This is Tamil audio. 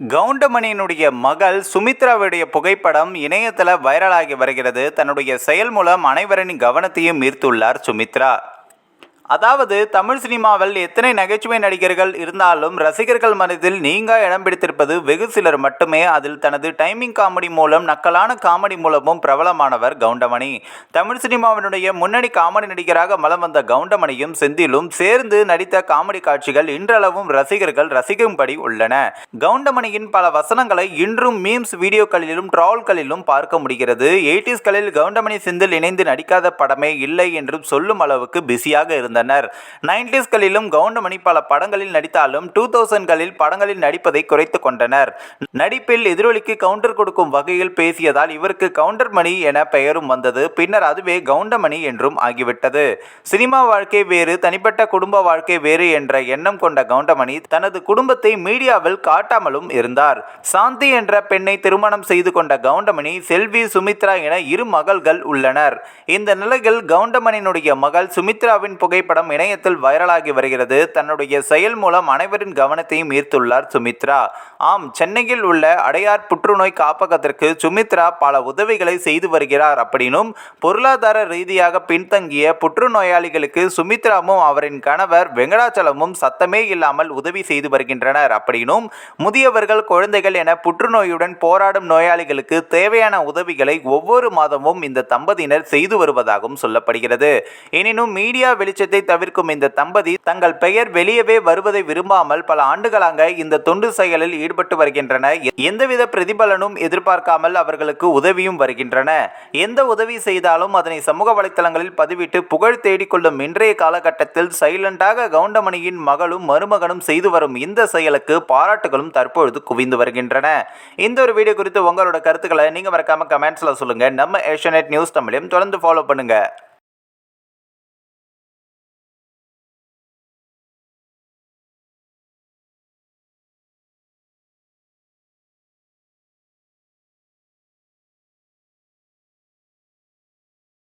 கவுண்டமணியினுடைய மகள் சுமித்ராவுடைய புகைப்படம் இணையத்தில் வைரலாகி வருகிறது. தன்னுடைய செயல் மூலம் அனைவரின் கவனத்தையும் ஈர்த்துள்ளார் சுமித்ரா. அதாவது தமிழ் சினிமாவில் எத்தனை நகைச்சுவை நடிகர்கள் இருந்தாலும் ரசிகர்கள் மனதில் நீங்க இடம் பிடித்திருப்பது வெகு சிலர் மட்டுமே. அதில் தனது டைமிங் காமெடி மூலம் நக்கலான காமெடி மூலமும் பிரபலமானவர் கவுண்டமணி. தமிழ் சினிமாவினுடைய முன்னணி காமெடி நடிகராக மலம் வந்த கவுண்டமணியும் செந்திலும் சேர்ந்து நடித்த காமெடி காட்சிகள் இன்றளவும் ரசிகர்கள் ரசிக்கும்படி உள்ளன. கவுண்டமணியின் பல வசனங்களை இன்றும் மீம்ஸ் வீடியோக்களிலும் ட்ரால்களிலும் பார்க்க முடிகிறது. எயிட்டிஸ்களில் கவுண்டமணி செந்தில் இணைந்து நடிக்காத படமே இல்லை என்றும் சொல்லும் அளவுக்கு பிஸியாக இருந்தது. இருந்தனர் நைன்டிஸ்களிலும் கவுண்டமணி பல படங்களில் நடித்தாலும் டூ தௌசண்ட்களில் படங்களில் நடிப்பதை குறைத்து கொண்டனர். நடிப்பில் எதிரொலிக்கு கவுண்டர் கொடுக்கும் வகையில் பேசியதால் இவருக்கு கவுண்டர் மணி என பெயரும் வந்தது. பின்னர் அதுவே கவுண்டமணி என்றும் ஆகிவிட்டது. சினிமா வாழ்க்கை வேறு தனிப்பட்ட குடும்ப வாழ்க்கை வேறு என்ற எண்ணம் கொண்ட கவுண்டமணி தனது குடும்பத்தை மீடியாவில் காட்டாமலும் இருந்தார். சாந்தி என்ற பெண்ணை திருமணம் செய்து கொண்ட கவுண்டமணி செல்வி சுமித்ரா என இரு மகள்கள் உள்ளனர். இந்த நிலையில் கவுண்டமணியினுடைய மகள் சுமித்ராவின் புகை திரைப்படம் இணையத்தில் வைரலாகி வருகிறது. தன்னுடைய செயல் மூலம் அனைவரின் கவனத்தையும் ஈர்த்துள்ளார் சுமித்ரா. ஆம் சென்னையில் உள்ள அடையார் புற்றுநோய் காப்பகத்திற்கு சுமித்ரா பல உதவிகளை செய்து வருகிறார். அப்படின்னும் பொருளாதார ரீதியாக பின்தங்கிய புற்றுநோயாளிகளுக்கு சுமித்ராவும் அவரின் கணவர் வெங்கடாச்சலமும் சத்தமே இல்லாமல் உதவி செய்து வருகின்றனர். அப்படின்னும் முதியவர்கள் குழந்தைகள் என புற்றுநோயுடன் போராடும் நோயாளிகளுக்கு தேவையான உதவிகளை ஒவ்வொரு மாதமும் இந்த தம்பதியினர் செய்து வருவதாகவும் சொல்லப்படுகிறது. எனினும் மீடியா வெளிச்சத்தில் விஷயத்தை தவிர்க்கும் இந்த தம்பதி தங்கள் பெயர் வெளியவே வருவதை விரும்பாமல் பல ஆண்டுகளாக இந்த தொண்டு செயலில் ஈடுபட்டு வருகின்றன. எந்தவித பிரதிபலனும் எதிர்பார்க்காமல் அவர்களுக்கு உதவியும் வருகின்றன. எந்த உதவி செய்தாலும் அதனை சமூக வலைத்தளங்களில் பதிவிட்டு புகழ் தேடிக்கொள்ளும் இன்றைய காலகட்டத்தில் சைலண்டாக கவுண்டமணியின் மகளும் மருமகனும் செய்து வரும் இந்த செயலுக்கு பாராட்டுகளும் தற்பொழுது குவிந்து வருகின்றன. இந்த ஒரு வீடியோ குறித்து உங்களோட கருத்துக்களை நீங்க மறக்காம கமெண்ட்ஸ்ல சொல்லுங்க. நம்ம ஏஷியநெட் நியூஸ் தமிழையும் தொடர்ந்து ஃபாலோ பண்ணுங்க.